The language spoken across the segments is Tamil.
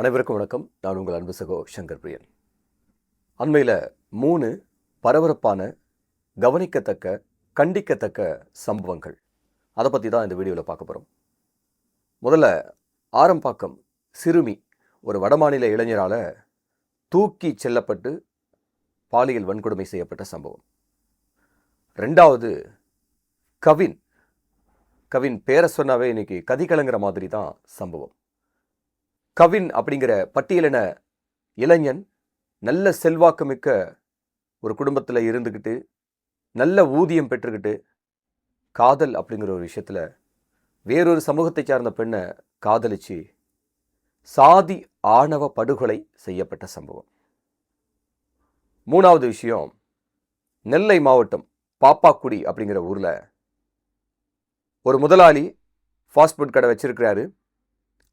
அனைவருக்கும் வணக்கம். நான் உங்கள் அன்பு சகோ சங்கர் பிரியன். அண்மையில் மூணு பரபரப்பான கவனிக்கத்தக்க கண்டிக்கத்தக்க சம்பவங்கள். அதை பற்றி தான் இந்த வீடியோவில் பார்க்க போகிறோம் முதல்ல ஆரம்பாக்கம் சிறுமி ஒரு வடமாநில இளைஞரால் தூக்கி செல்லப்பட்டு பாலியல் வன்கொடுமை செய்யப்பட்ட சம்பவம். ரெண்டாவது கவின். கவின் பேரை சொன்னாவே இன்னைக்கு கதிகலங்கிற மாதிரி தான் சம்பவம். கவின் அப்படிங்கிற பட்டியலின இளைஞன் நல்ல செல்வாக்குமிக்க ஒரு குடும்பத்தில் இருந்துக்கிட்டு நல்ல ஊதியம் பெற்றுக்கிட்டு காதல் அப்படிங்கிற ஒரு விஷயத்தில் வேறொரு சமூகத்தை சார்ந்த பெண்ணை காதலிச்சு சாதி ஆணவ படுகொலை செய்யப்பட்ட சம்பவம். மூணாவது விஷயம் நெல்லை மாவட்டம் பாப்பாக்குடி அப்படிங்கிற ஊரில் ஒரு முதலாளி ஃபாஸ்ட் ஃபுட் கடை வச்சிருக்கிறாரு.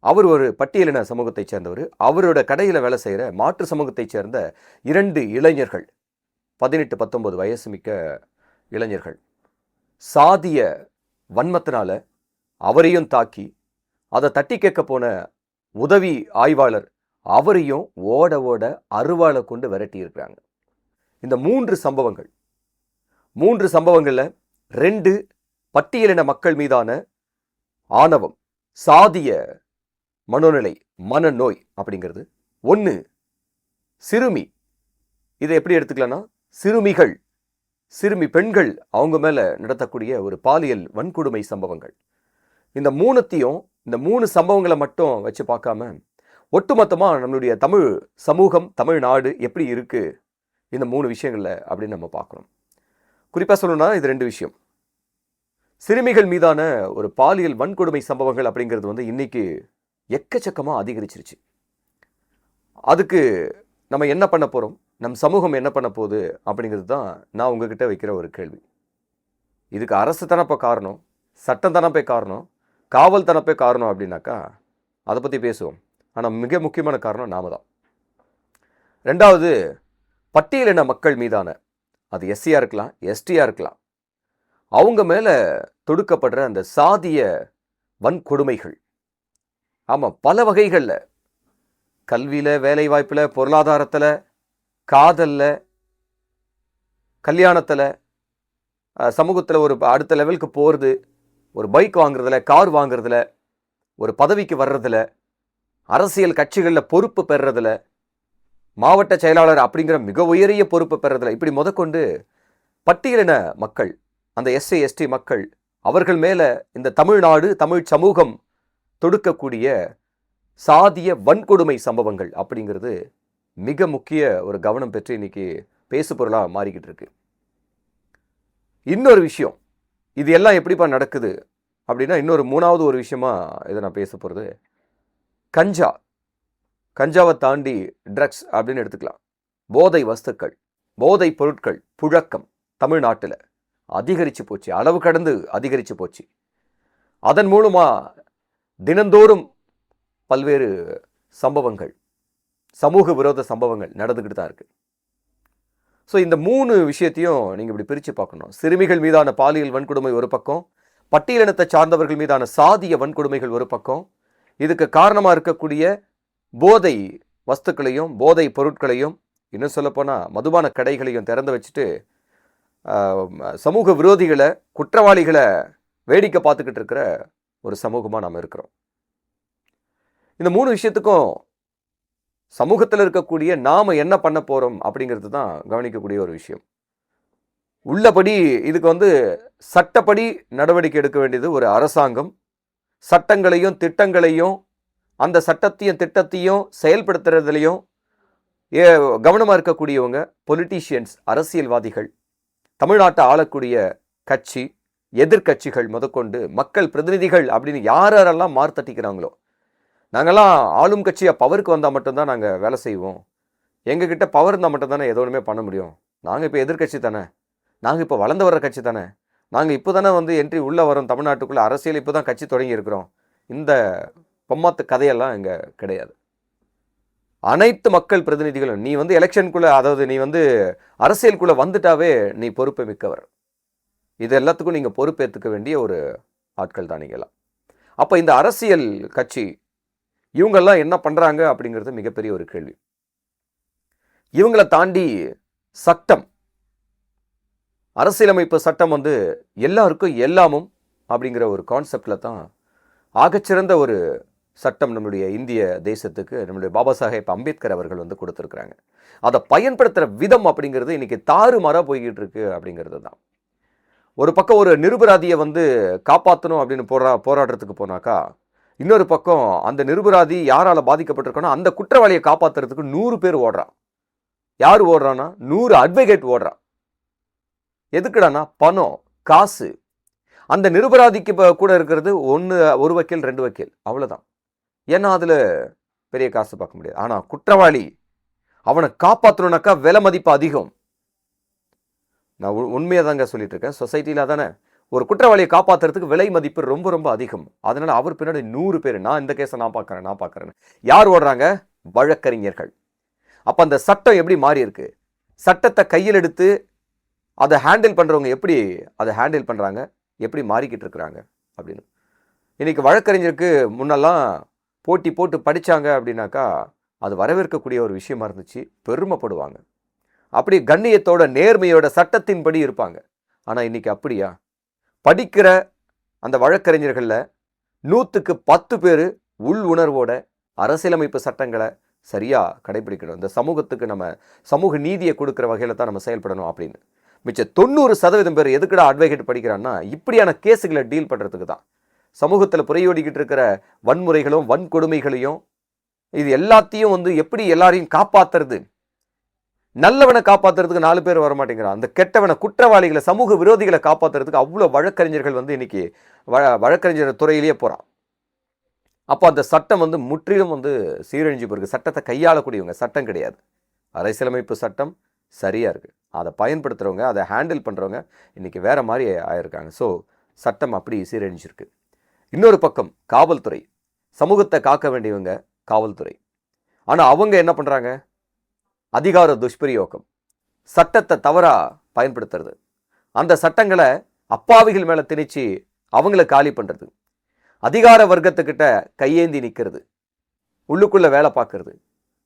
அவர் ஒரு பட்டியலின சமூகத்தைச் சேர்ந்தவர். அவரோட கடையில் வேலை செய்கிற மாற்று சமூகத்தைச் சேர்ந்த இரண்டு இளைஞர்கள் பதினெட்டு பத்தொம்பது வயசு மிக்க இளைஞர்கள். சாதிய வன்மத்தினால அவரையும் தாக்கி அதை தட்டி கேட்க போன உதவி ஆய்வாளர் அவரையும் ஓட ஓட அருவாளை கொண்டு விரட்டி இருக்கிறாங்க இந்த மூன்று சம்பவங்கள் மூன்று சம்பவங்களில் ரெண்டு பட்டியலின மக்கள் மீதான ஆணவம் சாதிய மனோநிலை மனநோய் அப்படிங்கிறது. ஒன்று சிறுமி. இதை எப்படி எடுத்துக்கலாம்னா சிறுமிகள் சிறுமி பெண்கள் அவங்க மேலே நடத்தக்கூடிய ஒரு பாலியல் வன்கொடுமை சம்பவங்கள். இந்த மூணுத்தையும் இந்த மூணு சம்பவங்களை மட்டும் வச்சு பார்க்காம ஒட்டுமொத்தமாக நம்மளுடைய தமிழ் சமூகம் தமிழ்நாடு எப்படி இருக்குது இந்த மூணு விஷயங்களில் அப்படின்னு நம்ம பார்க்கணும். குறிப்பாக சொல்லணும்னா இது ரெண்டு விஷயம். சிறுமிகள் மீதான ஒரு பாலியல் வன்கொடுமை சம்பவங்கள் அப்படிங்கிறது வந்து இன்னைக்கு எக்கச்சக்கமாக அதிகரிச்சிருச்சு. அதுக்கு நம்ம என்ன பண்ண போகிறோம் நம் சமூகம் என்ன பண்ண போகுது? அப்படிங்கிறது தான் நான் உங்ககிட்ட வைக்கிற ஒரு கேள்வி. இதுக்கு அரசு தனப்ப காரணம்? சட்டம் தனப்பே காரணம்? காவல் தனப்பே காரணம் அப்படின்னாக்கா அதை பற்றி பேசுவோம். ஆனால் மிக முக்கியமான காரணம் நாம தான். ரெண்டாவது பட்டியலின மக்கள் மீதான அது எஸ்சியாக இருக்கலாம் எஸ்டியாக இருக்கலாம் அவங்க மேலே தொடுக்கப்படுற அந்த சாதிய வன்கொடுமைகள். ஆமாம் பல வகைகளில். கல்வியில் வேலை வாய்ப்பில் பொருளாதாரத்தில் காதலில் கல்யாணத்தில் சமூகத்தில் ஒரு அடுத்த லெவலுக்கு போகிறது ஒரு பைக் வாங்குறதுல கார் வாங்குறதுல ஒரு பதவிக்கு வர்றதில் அரசியல் கட்சிகளில் பொறுப்பு பெறுறதில் மாவட்ட செயலாளர் அப்படிங்கிற மிக உயரிய பொறுப்பு பெறுறதில் இப்படி முதற்கொண்டு பட்டியலின மக்கள் அந்த எஸ்சி எஸ்டி மக்கள் அவர்கள் மேலே இந்த தமிழ்நாடு தமிழ் சமூகம் தொடுக்கக்கூடிய சாதிய வன்கொடுமை சம்பவங்கள் அப்படிங்கிறது மிக முக்கிய ஒரு கவனம் பெற்று இன்னைக்கு பேசு பொருளாக மாறிக்கிட்டு இருக்கு. இன்னொரு விஷயம் இது எல்லாம் எப்படிப்பா நடக்குது அப்படின்னா இன்னொரு மூணாவது ஒரு விஷயமா இதை நான் பேச போகிறது கஞ்சா கஞ்சாவை தாண்டி ட்ரக்ஸ் அப்படின்னு எடுத்துக்கலாம். போதை வஸ்துக்கள் போதை பொருட்கள் புழக்கம் தமிழ்நாட்டில் அதிகரித்து போச்சு. அளவு கடந்து அதிகரித்து போச்சு. அதன் மூலமாக தினந்தோறும் பல்வேறு சம்பவங்கள் சமூக விரோத சம்பவங்கள் நடந்துக்கிட்டு தான் இருக்குது ஸோ இந்த மூணு விஷயத்தையும் நீங்கள் இப்படி பிரித்து பார்க்கணும். சிறுமிகள் மீதான பாலியல் வன்கொடுமை ஒரு பக்கம் பட்டியலினத்தை சார்ந்தவர்கள் மீதான சாதிய வன்கொடுமைகள் ஒரு பக்கம் இதுக்கு காரணமாக இருக்கக்கூடிய போதை வஸ்துக்களையும் போதை பொருட்களையும் இன்னும் சொல்லப்போனால் மதுபான கடைகளையும் திறந்து வச்சுட்டு சமூக விரோதிகளை குற்றவாளிகளை வேடிக்கை பார்த்துக்கிட்டு இருக்கிற ஒரு சமூகமாக நாம் இருக்கிறோம். இந்த மூணு விஷயத்துக்கும் சமூகத்தில் இருக்கக்கூடிய நாம் என்ன பண்ண போகிறோம் அப்படிங்கிறது தான் கவனிக்கக்கூடிய ஒரு விஷயம். உள்ளபடி இதுக்கு வந்து சட்டப்படி நடவடிக்கை எடுக்க வேண்டியது ஒரு அரசாங்கம். சட்டங்களையும் திட்டங்களையும் அந்த சட்டத்தையும் திட்டத்தையும் செயல்படுத்துறதுலையும் ஏ கவனமாக இருக்கக்கூடியவங்க பொலிட்டீஷியன்ஸ் அரசியல்வாதிகள் தமிழ்நாட்டை ஆளக்கூடிய கட்சி எதிர்கட்சிகள் முதற்கொண்டு மக்கள் பிரதிநிதிகள் அப்படின்னு யார் யாரெல்லாம் மார்த்தட்டிக்கிறாங்களோ நாங்கள்லாம் ஆளும் கட்சியாக பவருக்கு வந்தால் மட்டும்தான் நாங்கள் வேலை செய்வோம். எங்ககிட்ட பவர் இருந்தால் மட்டும்தானே எதோ ஒன்றுமே பண்ண முடியும். நாங்கள் இப்போ எதிர்கட்சி தானே. நாங்கள் இப்போ வளர்ந்து வர்ற கட்சி தானே. நாங்கள் இப்போ தானே வந்து என்ட்ரி உள்ளே வரோம் தமிழ்நாட்டுக்குள்ளே. அரசியல் இப்போ தான் கட்சி தொடங்கியிருக்கிறோம் இந்த பொம்மாத்து கதையெல்லாம் இங்கே கிடையாது. அனைத்து மக்கள் பிரதிநிதிகளும் நீ வந்து எலெக்ஷனுக்குள்ளே அதாவது நீ வந்து அரசியலுக்குள்ளே வந்துட்டாவே நீ பொறுப்பு மிக்கவர். இது எல்லாத்துக்கும் நீங்கள் பொறுப்பேற்றுக்க வேண்டிய ஒரு ஆட்கள் தான் நீங்களாம் அப்போ இந்த அரசியல் கட்சி இவங்கெல்லாம் என்ன பண்ணுறாங்க அப்படிங்கிறது மிகப்பெரிய ஒரு கேள்வி. இவங்களை தாண்டி சட்டம் அரசியலமைப்பு சட்டம் வந்து எல்லாருக்கும் எல்லாமும் அப்படிங்கிற ஒரு கான்செப்டில் தான் ஆகச்சிறந்த ஒரு சட்டம் நம்மளுடைய இந்திய தேசத்துக்கு நம்மளுடைய பாபா சாஹேப் அம்பேத்கர் அவர்கள் வந்து கொடுத்துருக்குறாங்க. அதை பயன்படுத்துகிற விதம் அப்படிங்கிறது இன்னைக்கு தாறுமாறாக போய்கிட்டு இருக்கு அப்படிங்கிறது தான். ஒரு பக்கம் ஒரு நிருபராதியை வந்து காப்பாற்றணும் அப்படின்னு போரா போராடுறதுக்கு போனாக்கா இன்னொரு பக்கம் அந்த நிருபராதி யாரால் பாதிக்கப்பட்டிருக்கோன்னா அந்த குற்றவாளியை காப்பாற்றுறதுக்கு நூறு பேர் ஓடுறான். யார் ஓடுறான்னா? நூறு அட்வொகேட் ஓடுறான். எதுக்குடானா பணம் காசு. அந்த நிருபராதிக்கு இப்போ கூட இருக்கிறது ஒன்று ஒரு வக்கீல் ரெண்டு வக்கீல். அவ்வளோதான் ஏன்னா அதில் பெரிய காசு பார்க்க முடியாது. ஆனால் குற்றவாளி அவனை காப்பாற்றணுனாக்கா விலை மதிப்பு அதிகம். நான் உண்மையாக தாங்க சொல்லிட்டு இருக்கேன் சொசைட்டியில் தானே ஒரு குற்றவாளியை காப்பாற்றுறதுக்கு விலை மதிப்பு ரொம்ப ரொம்ப அதிகம். அதனால் அவர் பின்னாடி நூறு பேர் நான் இந்த கேஸை நான் பார்க்குறேன் நான் பார்க்குறேன் யார் ஓடுறாங்க? வழக்கறிஞர்கள். அப்போ அந்த சட்டம் எப்படி மாறி இருக்கு சட்டத்தை கையில் எடுத்து அதை ஹேண்டில் பண்ணுறவங்க எப்படி அதை ஹேண்டில் பண்ணுறாங்க எப்படி மாறிக்கிட்டு இருக்கிறாங்க? அப்படின்னு. இன்றைக்கி வழக்கறிஞருக்கு முன்னெல்லாம் போட்டி போட்டு படித்தாங்க அப்படின்னாக்கா அது வரவேற்கக்கூடிய ஒரு விஷயமா இருந்துச்சு. பெருமைப்படுவாங்க. அப்படி கண்ணியத்தோட நேர்மையோட சட்டத்தின்படி இருப்பாங்க. ஆனால் இன்றைக்கி அப்படியா? படிக்கிற அந்த வழக்கறிஞர்களில் நூற்றுக்கு பத்து பேர் உள் உணர்வோட அரசியலமைப்பு சட்டங்களை சரியாக கடைபிடிக்கணும். இந்த சமூகத்துக்கு நம்ம சமூக நீதியை கொடுக்குற வகையில் தான் நம்ம செயல்படணும் அப்படின்னு. மிச்ச தொண்ணூறு சதவீதம் பேர் எதுக்கடா அட்வொகேட் படிக்கிறான்னா இப்படியான கேஸுகளை டீல் பண்ணுறதுக்கு தான். சமூகத்தில் புறையோடிக்கிட்டு இருக்கிற வன்முறைகளும் வன்கொடுமைகளையும் இது எல்லாத்தையும் வந்து எப்படி எல்லாரையும் காப்பாத்துறது? நல்லவனை காப்பாற்றுறதுக்கு நாலு பேர் வர மாட்டேங்கிறான் அந்த கெட்டவனை குற்றவாளிகளை சமூக விரோதிகளை காப்பாத்துறதுக்கு அவ்வளோ வழக்கறிஞர்கள் வந்து இன்னைக்கு வழ வழக்கறிஞர் துறையிலேயே போகிறான் அப்போ அந்த சட்டம் வந்து முற்றிலும் வந்து சீரழிஞ்சு போயிருக்கு. சட்டத்தை கையாளக்கூடியவங்க. சட்டம் கிடையாது. அரசியலமைப்பு சட்டம் சரியாக இருக்குது அதை பயன்படுத்துகிறவங்க அதை ஹேண்டில் பண்ணுறவங்க இன்றைக்கி வேறு மாதிரி ஆயிருக்காங்க. ஸோ சட்டம் அப்படி சீரழிஞ்சிருக்கு. இன்னொரு பக்கம் காவல்துறை. சமூகத்தை காக்க வேண்டியவங்க காவல்துறை. ஆனால் அவங்க என்ன பண்ணுறாங்க அதிகார துஷ்பிரயோகம். சட்டத்தை தவறாக பயன்படுத்துறது. அந்த சட்டங்களை அப்பாவிகள் மேலே திணிச்சு அவங்கள காலி பண்ணுறது அதிகார வர்க்கத்துக்கிட்ட கையேந்தி நிற்கிறது உள்ளுக்குள்ளே வேலை பார்க்கறது.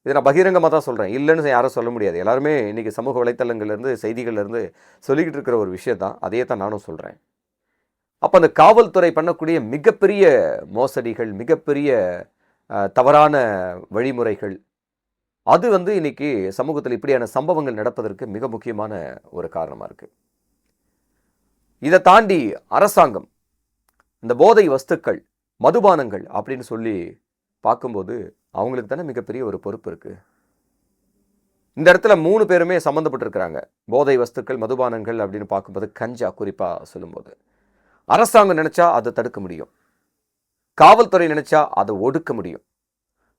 இதை நான் பகிரங்கமாக தான் சொல்கிறேன் இல்லைன்னு யாரும் சொல்ல முடியாது. எல்லாருமே இன்றைக்கி சமூக வலைத்தளங்கள்லேருந்து செய்திகள்லேருந்து சொல்லிக்கிட்டு இருக்கிற ஒரு விஷயம் தான். அதையே தான் நானும் சொல்கிறேன் அப்போ அந்த காவல்துறை பண்ணக்கூடிய மிகப்பெரிய மோசடிகள் மிகப்பெரிய தவறான வழிமுறைகள் அது வந்து இன்னைக்கு சமூகத்தில் இப்படியான சம்பவங்கள் நடப்பதற்கு மிக முக்கியமான ஒரு காரணமாக இருக்குது இதை தாண்டி அரசாங்கம் இந்த போதை வஸ்துக்கள் மதுபானங்கள் அப்படின்னு சொல்லி பார்க்கும்போது அவங்களுக்கு தானே மிகப்பெரிய ஒரு பொறுப்பு இருக்குது இந்த இடத்துல மூணு பேருமே சம்மந்தப்பட்டிருக்கிறாங்க போதை வஸ்துக்கள் மதுபானங்கள் அப்படின்னு பார்க்கும்போது கஞ்சா குறிப்பாக சொல்லும்போது. அரசாங்கம் நினச்சா அதை தடுக்க முடியும். காவல்துறை நினச்சா அதை ஒடுக்க முடியும்.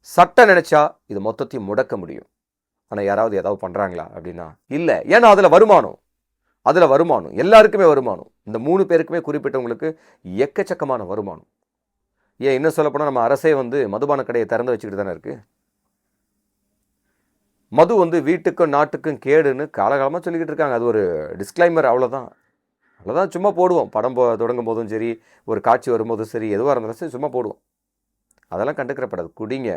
சட்டம் நினச்சா இது மொத்தத்தையும் முடக்க முடியும். ஆனால் யாராவது ஏதாவது பண்ணுறாங்களா அப்படின்னா இல்லை. ஏன்னா அதில் வருமானம். அதில் வருமானம். எல்லாருக்குமே வருமானம். இந்த மூணு பேருக்குமே குறிப்பிட்டவங்களுக்கு எக்கச்சக்கமான வருமானம். ஏன் இன்னும் சொல்லப்போனால் நம்ம அரசே வந்து மதுபான கடையை திறந்து வச்சுக்கிட்டு தானே இருக்கு? மது வந்து வீட்டுக்கும் நாட்டுக்கும் கேடுன்னு காலகாலமாக சொல்லிக்கிட்டு இருக்காங்க. அது ஒரு டிஸ்க்ளைமர் அவ்வளோதான் அவ்வளோதான் சும்மா போடுவோம். படம் போ தொடங்கும் போதும் சரி ஒரு காட்சி வரும்போதும் சரி எதுவாக இருந்தாலும் சரி சும்மா போடுவோம். அதெல்லாம் கண்டுக்கிறப்படாது. குடிங்க.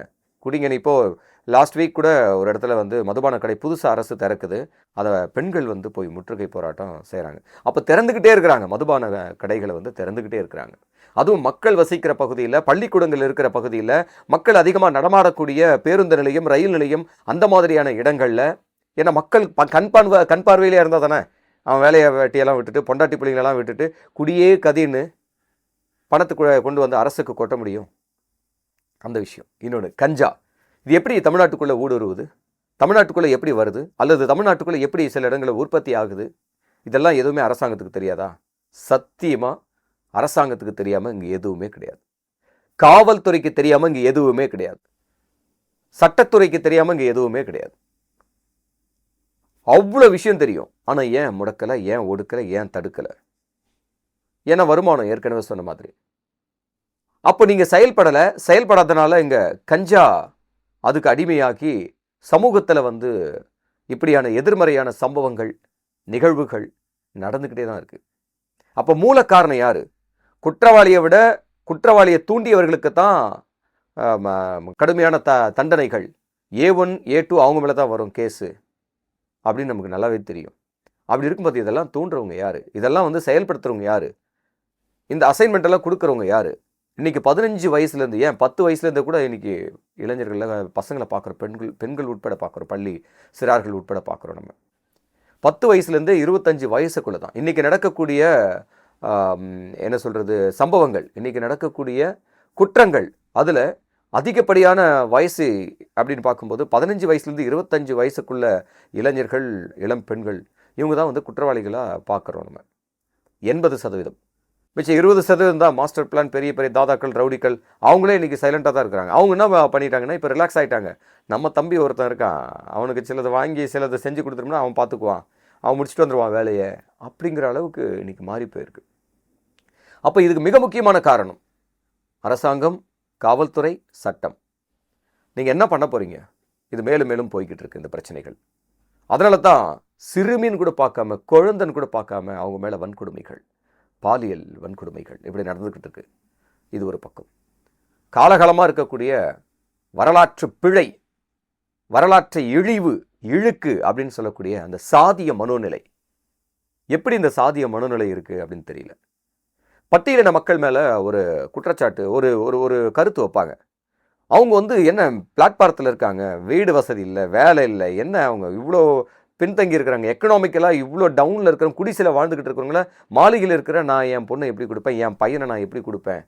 குடிங்க. இப்போது லாஸ்ட் வீக் கூட ஒரு இடத்துல வந்து மதுபான கடை புதுசாக அரசு திறக்குது. அதை பெண்கள் வந்து போய் முற்றுகை போராட்டம் செய்கிறாங்க அப்போ திறந்துக்கிட்டே இருக்கிறாங்க. மதுபான கடைகளை வந்து திறந்துக்கிட்டே இருக்கிறாங்க. அதுவும் மக்கள் வசிக்கிற பகுதியில் பள்ளிக்கூடங்கள் இருக்கிற பகுதியில் மக்கள் அதிகமாக நடமாடக்கூடிய பேருந்து நிலையம் ரயில் நிலையம் அந்த மாதிரியான இடங்களில் ஏன்னா மக்கள் ப கண் பார்வை கண் பார்வையிலே இருந்தால் தானே. அவன் வேலையை வெட்டியெல்லாம் விட்டுட்டு பொண்டாட்டி பிள்ளைங்களெல்லாம் விட்டுட்டு குடியே கதின்னு பணத்துக்கு கொண்டு வந்து அரசுக்கு கொட்ட முடியும். அந்த விஷயம். இன்னொன்று கஞ்சா. இது எப்படி தமிழ்நாட்டுக்குள்ளே ஊடுருவுது? தமிழ்நாட்டுக்குள்ளே எப்படி வருது? அல்லது தமிழ்நாட்டுக்குள்ளே எப்படி சில இடங்களில் உற்பத்தி ஆகுது? இதெல்லாம் எதுவுமே அரசாங்கத்துக்கு தெரியாதா? சத்தியமாக அரசாங்கத்துக்கு தெரியாமல் இங்கே எதுவுமே கிடையாது. காவல்துறைக்கு தெரியாமல் இங்கே எதுவுமே கிடையாது. சட்டத்துறைக்கு தெரியாமல் இங்கே எதுவுமே கிடையாது. அவ்வளோ விஷயம் தெரியும். ஆனால் ஏன் முடக்கலை? ஏன் ஒடுக்கலை? ஏன் தடுக்கலை? ஏன்னா வருமானம் ஏற்கனவே சொன்ன மாதிரி. அப்போ நீங்கள் செயல்படலை செயல்படாதனால இங்கே கஞ்சா அதுக்கு அடிமையாக்கி சமூகத்தில் வந்து இப்படியான எதிர்மறையான சம்பவங்கள் நிகழ்வுகள் நடந்துக்கிட்டே தான் இருக்குது அப்போ மூல காரணம் யார்? குற்றவாளியை விட குற்றவாளியை தூண்டியவர்களுக்கு தான் கடுமையான த தண்டனைகள். ஏ ஒன் ஏ டூ அவங்க மேலே தான் வரும் கேஸு. அப்படின்னு நமக்கு நல்லாவே தெரியும். அப்படி இருக்கும்போது இதெல்லாம் தூண்டுறவங்க யார்? இதெல்லாம் வந்து செயல்படுத்துறவங்க யார்? இந்த அசைன்மெண்ட்டெல்லாம் கொடுக்குறவங்க யார்? இன்றைக்கி பதினஞ்சு வயசுலேருந்து ஏன் பத்து வயசுலேருந்து கூட இன்றைக்கி இளைஞர்களில் பசங்களை பார்க்குறோம் பெண்கள் பெண்கள் உட்பட பார்க்குறோம் பள்ளி சிறார்கள் உட்பட பார்க்குறோம் நம்ம. பத்து வயசுலேருந்து இருபத்தஞ்சு வயசுக்குள்ளே தான். இன்றைக்கி நடக்கக்கூடிய என்ன சொல்கிறது சம்பவங்கள் இன்றைக்கி நடக்கக்கூடிய குற்றங்கள் அதில் அதிகப்படியான வயசு அப்படின்னு பார்க்கும்போது பதினஞ்சு வயசுலேருந்து இருபத்தஞ்சு வயசுக்குள்ள இளைஞர்கள் இளம் பெண்கள் இவங்க தான் வந்து குற்றவாளிகளாக பார்க்குறோம் நம்ம. எண்பது சதவீதம். மிச்சம் இருபது சதவீதம் தான் மாஸ்டர் பிளான் பெரிய பெரிய தாதாக்கள் ரவுடிகள் அவங்களே இன்றைக்கி சைலண்ட்டாக தான் இருக்கிறாங்க. அவங்க என்ன பண்ணிட்டாங்கன்னா இப்போ ரிலாக்ஸ் ஆகிட்டாங்க நம்ம தம்பி ஒருத்தன் இருக்கான். அவனுக்கு சிலதை வாங்கி சிலதை செஞ்சு கொடுத்துட்டோம்னா அவன் பார்த்துக்குவான் அவன் முடிச்சுட்டு வந்துடுவான் வேலையை. அப்படிங்கிற அளவுக்கு இன்றைக்கி மாறி போயிருக்கு. அப்போ இதுக்கு மிக முக்கியமான காரணம் அரசாங்கம் காவல்துறை சட்டம். நீங்கள் என்ன பண்ண போகிறீங்க இது மேலும் மேலும் போய்கிட்டு இருக்கு இந்த பிரச்சனைகள். அதனால தான் சிறுமின்னு கூட பார்க்காம குழந்தைன்னு கூட பார்க்காம அவங்க மேலே வன்கொடுமைகள். பாலியல் வன்கொடுமைகள் இப்படி நடந்துக்கிட்டு இருக்கு இது ஒரு பக்கம். காலகாலமாக இருக்கக்கூடிய வரலாற்று பிழை வரலாற்று இழிவு இழுக்கு அப்படின்னு சொல்லக்கூடிய அந்த சாதிய மனோநிலை. எப்படி இந்த சாதிய மனோநிலை இருக்குது அப்படின்னு தெரியல. பட்டியலின மக்கள் மேலே ஒரு குற்றச்சாட்டு ஒரு ஒரு ஒரு கருத்து வைப்பாங்க. அவங்க வந்து என்ன பிளாட்பாரத்தில் இருக்காங்க வீடு வசதி இல்லை வேலை இல்லை என்ன அவங்க இவ்வளோ பின்தங்கி இருக்கிறாங்க. எக்கனாமிக்கலாக இவ்வளோ டவுனில் இருக்கிற குடிசையில் வாழ்ந்துக்கிட்டு இருக்கிறவங்கள மாளிகையில் இருக்கிற நான் என் பொண்ணை எப்படி கொடுப்பேன்? என் பையனை நான் எப்படி கொடுப்பேன்?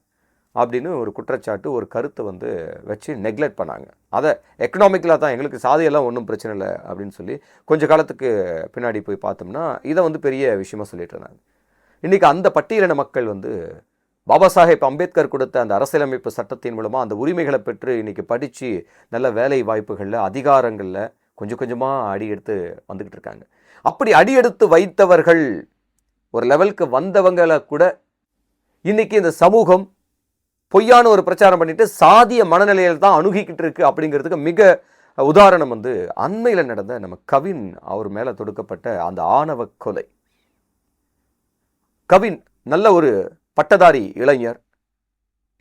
அப்படின்னு ஒரு குற்றச்சாட்டு ஒரு கருத்தை வந்து வச்சு நெக்லெக்ட் பண்ணாங்க. அதை எக்கனாமிக்கலாக தான் எங்களுக்கு சாதியெல்லாம் ஒன்றும் பிரச்சனை இல்லை அப்படின்னு சொல்லி கொஞ்ச காலத்துக்கு பின்னாடி போய் பார்த்தோம்னா இதை வந்து பெரிய விஷயமா சொல்லிட்டு இருந்தாங்க. இன்றைக்கி அந்த பட்டியலின மக்கள் வந்து பாபா சாஹேப் அம்பேத்கர் கொடுத்த அந்த அரசியலமைப்பு சட்டத்தின் மூலமாக அந்த உரிமைகளை பெற்று இன்றைக்கி படித்து நல்ல வேலை வாய்ப்புகளில் அதிகாரங்களில் கொஞ்சம் கொஞ்சமாக அடி எடுத்து வந்துக்கிட்டு இருக்காங்க. அப்படி அடி எடுத்து வைத்தவர்கள் ஒரு லெவலுக்கு வந்தவங்களை கூட இன்றைக்கி இந்த சமூகம் பொய்யான ஒரு பிரச்சாரம் பண்ணிட்டு சாதிய மனநிலையில் தான் அணுகிக்கிட்டு இருக்கு அப்படிங்கிறதுக்கு மிக உதாரணம் வந்து அண்மையில் நடந்த நம்ம கவின் அவர் மேலே தொடுக்கப்பட்ட அந்த ஆணவ கொலை. கவின் நல்ல ஒரு பட்டதாரி இளைஞர்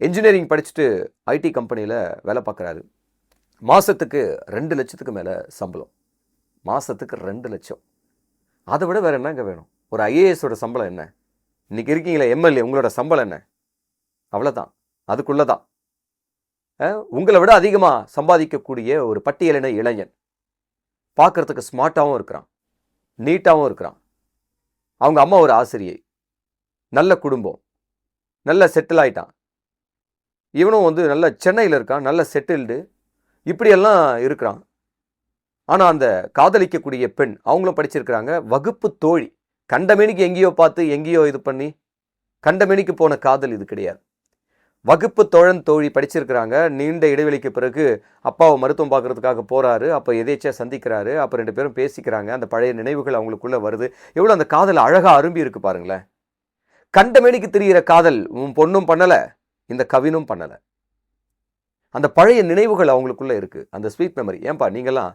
இன்ஜினியரிங் படிச்சுட்டு ஐடி கம்பெனியில் வேலை பார்க்குறாரு. மாதத்துக்கு ரெண்டு லட்சத்துக்கு மேலே சம்பளம். மாதத்துக்கு ரெண்டு லட்சம். அதை விட வேறு என்னங்க வேணும்? ஒரு ஐஏஎஸோட சம்பளம் என்ன? இன்னைக்கு இருக்கீங்களே எம்எல்ஏ உங்களோட சம்பளம் என்ன? அவ்வளோதான் அதுக்குள்ளே தான் உங்களை விட அதிகமாக சம்பாதிக்கக்கூடிய ஒரு பட்டியலின இளைஞன் பார்க்குறதுக்கு ஸ்மார்ட்டாகவும் இருக்கிறான். நீட்டாகவும் இருக்கிறான். அவங்க அம்மா ஒரு ஆசிரியை. நல்ல குடும்பம். நல்ல செட்டில் ஆயிட்டான். இவனும் வந்து நல்ல சென்னையில் இருக்கான். நல்ல செட்டில்டு இப்படியெல்லாம் இருக்கிறான். ஆனால் அந்த காதலிக்கக்கூடிய பெண் அவங்களும் படிச்சிருக்கிறாங்க வகுப்பு தோழி. கண்டமேனிக்கு எங்கேயோ பார்த்து எங்கேயோ இது பண்ணி. கண்டமேனிக்கு போன காதல் இது கிடையாது. வகுப்பு தோழன் தோழி படிச்சிருக்கிறாங்க. நீண்ட இடைவெளிக்கு பிறகு அப்பாவை மருத்துவம் பார்க்கறதுக்காக போகிறாரு அப்போ எதேச்சியாக சந்திக்கிறாரு. அப்போ ரெண்டு பேரும் பேசிக்கிறாங்க. அந்த பழைய நினைவுகள் அவங்களுக்குள்ளே வருது. எவ்வளோ அந்த காதல் அழகாக அரும்பி இருக்கு பாருங்களேன். கண்டமேனிக்கு தெரிகிற காதல் உன் பொண்ணும் பண்ணலை இந்த கவினும் பண்ணலை. அந்த பழைய நினைவுகள் அவங்களுக்குள்ளே இருக்குது அந்த ஸ்வீட் மெமரி ஏன்பா நீங்களாம்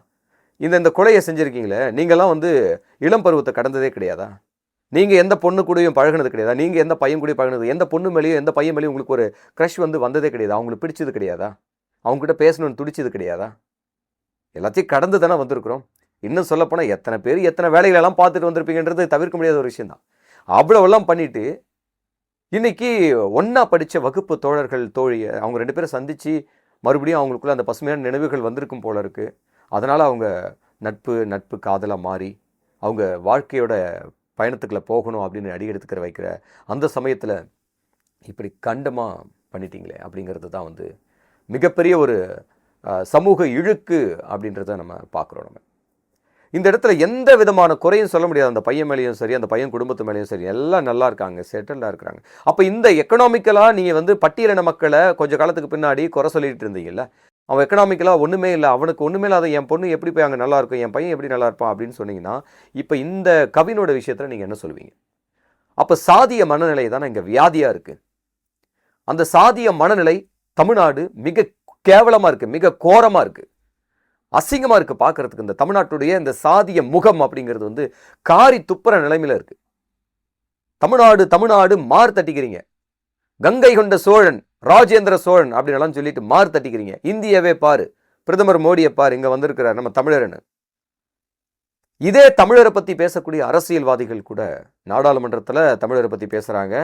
இந்த இந்த கொலையை செஞ்சுருக்கீங்களே நீங்களாம் வந்து இளம் பருவத்தை கடந்ததே கிடையாதா? நீங்கள் எந்த பொண்ணு கூடயும் பழகுனது கிடையாதா? நீங்கள் எந்த பையன் கூடயும் பழகுனது எந்த பொண்ணு மேலேயும் எந்த பையன் மேலேயும் உங்களுக்கு ஒரு க்ரஷ் வந்து வந்ததே கிடையாது? அவங்களுக்கு பிடிச்சது கிடையாதா? அவங்ககிட்ட பேசணும்னு துடிச்சது கிடையாதா? எல்லாத்தையும் கடந்து தானே வந்திருக்கிறோம். இன்னும் சொல்லப்போனால் எத்தனை பேர் எத்தனை வேலைகளெல்லாம் பார்த்துட்டு வந்திருப்பீங்கன்றது தவிர்க்க முடியாத ஒரு விஷயந்தான் அவ்வளோவெல்லாம் பண்ணிவிட்டு இன்றைக்கி ஒன்றா படித்த வகுப்பு தோழர்கள் தோழி அவங்க ரெண்டு பேரும் சந்தித்து மறுபடியும் அவங்களுக்குள்ள அந்த பசுமையான நினைவுகள் வந்திருக்கும் போல இருக்குது அதனால் அவங்க நட்பு நட்பு காதலாக மாறி அவங்க வாழ்க்கையோட பயணத்துக்குள்ளே போகணும் அப்படின்னு அடி எடுத்துக்கிற வைக்கிற அந்த சமயத்தில் இப்படி கண்டமாக பண்ணிட்டீங்களே அப்படிங்கிறது தான் வந்து மிகப்பெரிய ஒரு சமூக இழுக்கு அப்படின்றத நம்ம பார்க்குறோம் நம்ம. இந்த இடத்துல எந்த விதமான குறையும் சொல்ல முடியாது. அந்த பையன் மேலேயும் சரி அந்த பையன் குடும்பத்து மேலேயும் சரி எல்லாம் நல்லா இருக்காங்க செட்டில்டாக இருக்கிறாங்க அப்போ இந்த எக்கனாமிக்கலாக நீங்கள் வந்து பட்டியலின மக்களை கொஞ்சம் காலத்துக்கு பின்னாடி குறை சொல்லிட்டு இருந்தீங்கல்ல? அவன் எக்கனாமிக்கலாக ஒன்றுமே இல்லை அவனுக்கு ஒன்றுமே இல்லாத என் பொண்ணு எப்படி போய் அங்கே நல்லா இருக்கும் என் பையன் எப்படி நல்லா இருப்பான் அப்படின்னு சொன்னீங்கன்னா இப்போ இந்த கவினோட விஷயத்தில் நீங்கள் என்ன சொல்லுவீங்க? அப்போ சாதிய மனநிலை தானே இங்கே வியாதியாக இருக்குது அந்த சாதிய மனநிலை தமிழ்நாடு மிக கேவலமாக இருக்குது மிக கோரமாக இருக்குது அசிங்கமாக இருக்குது பார்க்கறதுக்கு இந்த தமிழ்நாட்டுடைய இந்த சாதிய முகம் அப்படிங்கிறது வந்து காரி துப்புற நிலைமையில் இருக்குது தமிழ்நாடு தமிழ்நாடு மார் தட்டிக்கிறீங்க. கங்கை கொண்ட சோழன் ராஜேந்திர சோழன் அப்படின்னு சொல்லிட்டு மாறு தட்டிக்கிறீங்க. இந்தியவே பாரு. பிரதமர் மோடியை பாரு இங்கே வந்திருக்கிறார் நம்ம தமிழர்னு இதே தமிழரை பற்றி பேசக்கூடிய அரசியல்வாதிகள் கூட நாடாளுமன்றத்தில் தமிழரை பற்றி பேசுகிறாங்க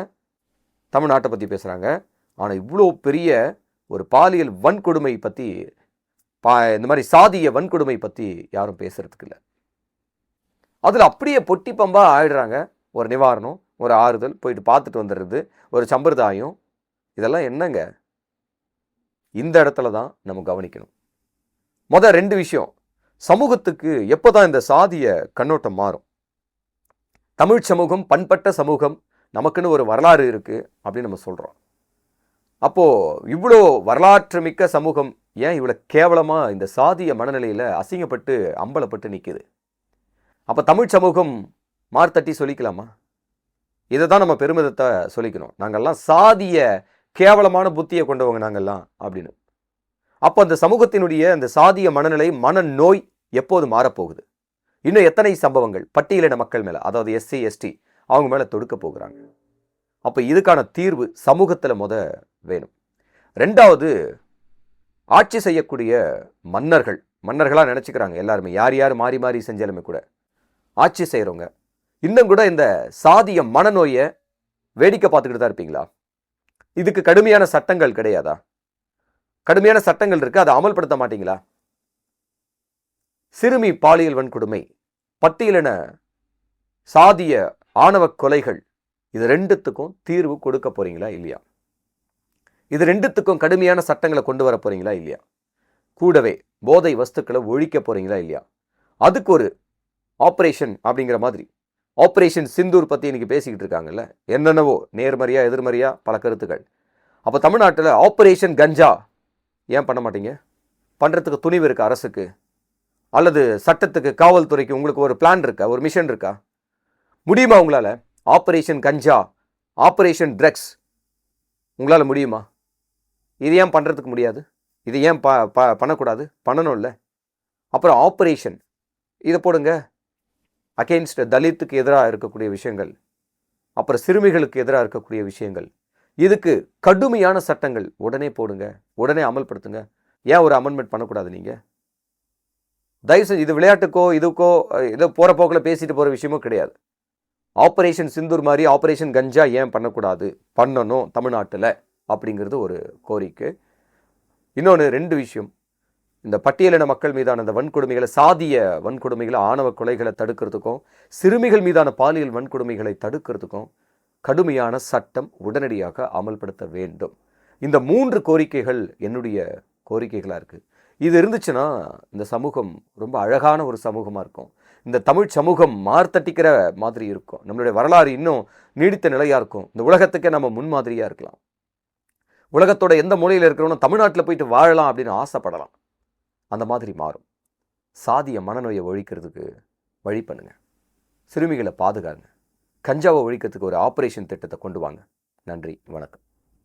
தமிழ்நாட்டை பற்றி பேசுகிறாங்க ஆனால் இவ்வளோ பெரிய ஒரு பாலியல் வன்கொடுமை பற்றி பா இந்த மாதிரி சாதிய வன்கொடுமை பற்றி யாரும் பேசுகிறதுக்கு இல்லை. அதில் அப்படியே பொட்டி பம்பாக ஆயிடுறாங்க. ஒரு நிவாரணம் ஒரு ஆறுதல் போயிட்டு பார்த்துட்டு வந்துடுறது ஒரு சம்பிரதாயம். இதெல்லாம் என்னங்க? இந்த இடத்துல தான் நம்ம கவனிக்கணும். முத ரெண்டு விஷயம் சமூகத்துக்கு எப்போ தான் இந்த சாதிய கண்ணோட்டம் மாறும்? தமிழ் சமூகம் பண்பட்ட சமூகம் நமக்குன்னு ஒரு வரலாறு இருக்குது அப்படின்னு நம்ம சொல்கிறோம் அப்போ இவ்வளோ வரலாற்று மிக்க சமூகம் ஏன் இவ்வளோ கேவலமாக இந்த சாதிய மனநிலையில் அசிங்கப்பட்டு அம்பலப்பட்டு நிற்குது அப்போ தமிழ் சமூகம் மார்த்தட்டி சொல்லிக்கலாமா? இதை தான் நம்ம பெருமிதத்தை சொல்லிக்கணும். நாங்கள்லாம் சாதிய கேவலமான புத்தியை கொண்டவங்க நாங்கள்லாம் அப்படின்னு. அப்போ அந்த சமூகத்தினுடைய அந்த சாதிய மனநிலை மனநோய் எப்போது மாறப்போகுது? இன்னும் எத்தனை சம்பவங்கள்? பட்டியலின மக்கள் மேலே அதாவது எஸ்சி எஸ்டி அவங்க மேலே தொடுக்க போகிறாங்க. அப்போ இதுக்கான தீர்வு சமூகத்தில் முத வேணும். ரெண்டாவது ஆட்சி செய்யக்கூடிய மன்னர்கள் மன்னர்களாக நினச்சிக்கிறாங்க எல்லாருமே. யார் யார் மாறி மாறி செஞ்சாலுமே கூட. ஆட்சி செய்கிறவங்க இன்னும் கூட இந்த சாதிய மனநோயை வேடிக்கை பார்த்துக்கிட்டு தான் இருப்பீங்களா? இதுக்கு கடுமையான சட்டங்கள் கிடையாதா? கடுமையான சட்டங்கள் இருக்குது அதை அமல்படுத்த மாட்டீங்களா? சிறுமி பாலியல் வன்கொடுமை பட்டியலின சாதிய ஆணவ கொலைகள் இது ரெண்டுத்துக்கும் தீர்வு கொடுக்க போகிறீங்களா இல்லையா? இது ரெண்டுத்துக்கும் கடுமையான சட்டங்களை கொண்டு வர போகிறீங்களா இல்லையா? கூடவே போதை வஸ்துக்களை ஒழிக்க போகிறீங்களா இல்லையா? அதுக்கு ஒரு ஆப்ரேஷன் அப்படிங்கிற மாதிரி. ஆப்ரேஷன் சிந்தூர் பற்றி இன்றைக்கி பேசிக்கிட்டு இருக்காங்கல்ல? என்னென்னவோ நேர்மறையாக எதிர்மறையாக பல கருத்துக்கள். அப்போ தமிழ்நாட்டில் ஆப்ரேஷன் கஞ்சா ஏன் பண்ண மாட்டீங்க? பண்ணுறதுக்கு துணிவு இருக்கா அரசுக்கு? அல்லது சட்டத்துக்கு காவல்துறைக்கு உங்களுக்கு ஒரு பிளான் இருக்கா? ஒரு மிஷன் இருக்கா? முடியுமா உங்களால்? ஆப்ரேஷன் கஞ்சா ஆப்ரேஷன் ட்ரக்ஸ் உங்களால் முடியுமா? இது ஏன் பண்ணுறதுக்கு முடியாது? இது ஏன் ப ப பண்ணக்கூடாது? பண்ணணும்ல. அப்புறம் ஆப்ரேஷன் இதை போடுங்க. அகெயின்ஸ்ட் தலித்துக்கு எதிராக இருக்கக்கூடிய விஷயங்கள். அப்புறம் சிறுமிகளுக்கு எதிராக இருக்கக்கூடிய விஷயங்கள். இதுக்கு கடுமையான சட்டங்கள் உடனே போடுங்க. உடனே அமல்படுத்துங்க. ஏன் ஒரு அமெண்ட்மெண்ட் பண்ணக்கூடாது நீங்கள் தயவு செஞ்சு இது விளையாட்டுக்கோ இதுக்கோ இதோ ஏதோ போகிற போக்கில் பேசிட்டு போகிற விஷயமும் கிடையாது. ஆப்ரேஷன் சிந்தூர் மாதிரி ஆப்ரேஷன் கஞ்சா ஏன் பண்ணக்கூடாது? பண்ணணும் தமிழ்நாட்டில். அப்படிங்கிறது ஒரு கோரிக்கை. இன்னொன்று ரெண்டு விஷயம். இந்த பட்டியலின மக்கள் மீதான அந்த வன்கொடுமைகளை சாதிய வன்கொடுமைகளை ஆணவ கொலைகளை தடுக்கிறதுக்கும் சிறுமிகள் மீதான பாலியல் வன்கொடுமைகளை தடுக்கிறதுக்கும் கடுமையான சட்டம் உடனடியாக அமல்படுத்த வேண்டும். இந்த மூன்று கோரிக்கைகள் என்னுடைய கோரிக்கைகளாக இருக்குது இது இருந்துச்சுன்னா இந்த சமூகம் ரொம்ப அழகான ஒரு சமூகமாக இருக்கும். இந்த தமிழ் சமூகம் மார்த்தட்டிக்கிற மாதிரி இருக்கும். நம்மளுடைய வரலாறு இன்னும் நீடித்த நிலையாக இருக்கும். இந்த உலகத்துக்கே நம்ம முன்மாதிரியாக இருக்கலாம். உலகத்தோட எந்த மூலையில் இருக்கிறவனும் தமிழ்நாட்டில் போயிட்டு வாழலாம் அப்படின்னு ஆசைப்படலாம். அந்த மாதிரி மாறும். சாதிய மனநோயை ஒழிக்கிறதுக்கு வழி பண்ணுங்க. சிறுமிகளை பாதுகாங்க. கஞ்சாவை ஒழிக்கிறதுக்கு ஒரு ஆப்ரேஷன் திட்டத்தை கொண்டு வாங்க. நன்றி. வணக்கம்.